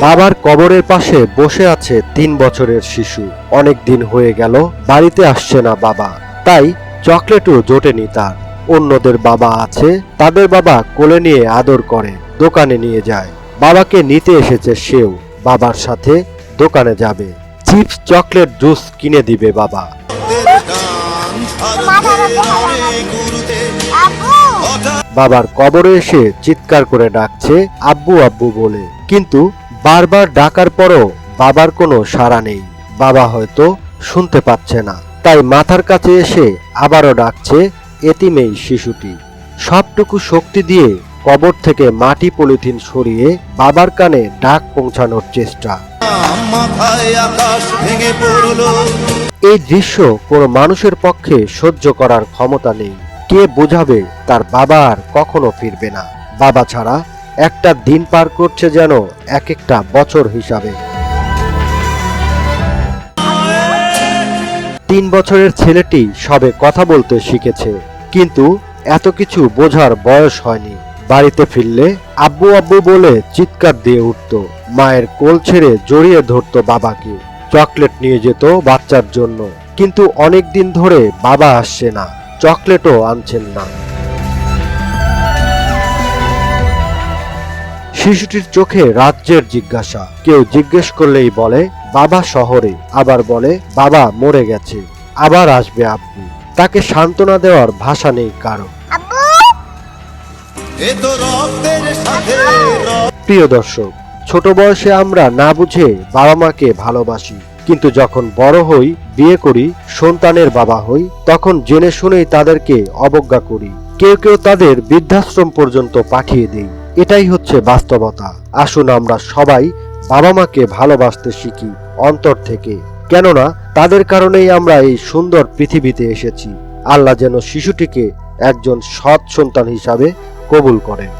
বাবার কবরের পাশে বসে আছে তিন বছরের শিশু। অনেক দিন হয়ে গেল বাড়িতে আসছে না বাবা। তাই চকলেটও জোটেনি তার। অন্যদের বাবা আছে তাদের বাবা কোলে নিয়ে আদর করে দোকানে নিয়ে যায়। বাবাকে নিতে এসেছে সেও বাবার সাথে দোকানে যাবে। চিপস চকলেট জুস কিনে দিবে বাবা। বাবার কবরে এসে চিৎকার করে ডাকছে, আব্বু আব্বু বলে। কিন্তু বারবার ডাকার পরও বাবার কোনো সাড়া নেই। বাবা হয়তো শুনতে পাচ্ছে না। তাই মাথার কাছে এসে আবারও ডাকছে এতিমেই শিশুটি। সবটুকু শক্তি দিয়ে কবর থেকে মাটি পলিথিন সরিয়ে বাবার কানে ডাক পৌঁছানোর চেষ্টা। এই দৃশ্য কোনো মানুষের পক্ষে সহ্য করার ক্ষমতা নেই। কে বোঝাবে তার বাবা আর কখনো ফিরবে না। বাবা ছাড়া একটা দিন পার করছে যেন এক একটা বছর হিসাবে। তিন বছরের ছেলেটি সবে কথা বলতে শিখেছে, কিন্তু এত কিছু বোঝার বয়স হয়নি। বাড়িতে ফিরলে আব্বু আব্বু বলে চিৎকার দিয়ে উঠত, মায়ের কোল ছেড়ে জড়িয়ে ধরতো বাবাকে। চকলেট নিয়ে যেত বাচ্চার জন্য, কিন্তু অনেক দিন ধরে বাবা আসছে না। চকলেটও আনছেন না। শিশুটির চোখে রাজ্যের জিজ্ঞাসা। কেউ জিজ্ঞেস করলেই বলে বাবা শহরে। আবার বলে বাবা মরে গেছে। আবার আসবে আব্বু। তাকে সান্ত্বনা দেওয়ার ভাষা নেই কারও। প্রিয় দর্শক ছোট বয়সে আমরা না বুঝে বাবা মাকে ভালোবাসি। কিন্তু যখন বড় হই বিয়ে করি সন্তানের বাবা হই, তখন জেনে শুনেই তাদেরকে অবজ্ঞা করি। কেউ কেউ তাদের বৃদ্ধাশ্রম পর্যন্ত পাঠিয়ে দেই। এটাই হচ্ছে বাস্তবতা। আসুন আমরা সবাই বাবা মাকে ভালোবাসতে শিখি অন্তর থেকে। কেননা, তাদের কারণেই আমরা এই সুন্দর পৃথিবীতে এসেছি। আল্লাহ যেন শিশুটিকে একজন সৎ সন্তান হিসাবে কবুল করেন।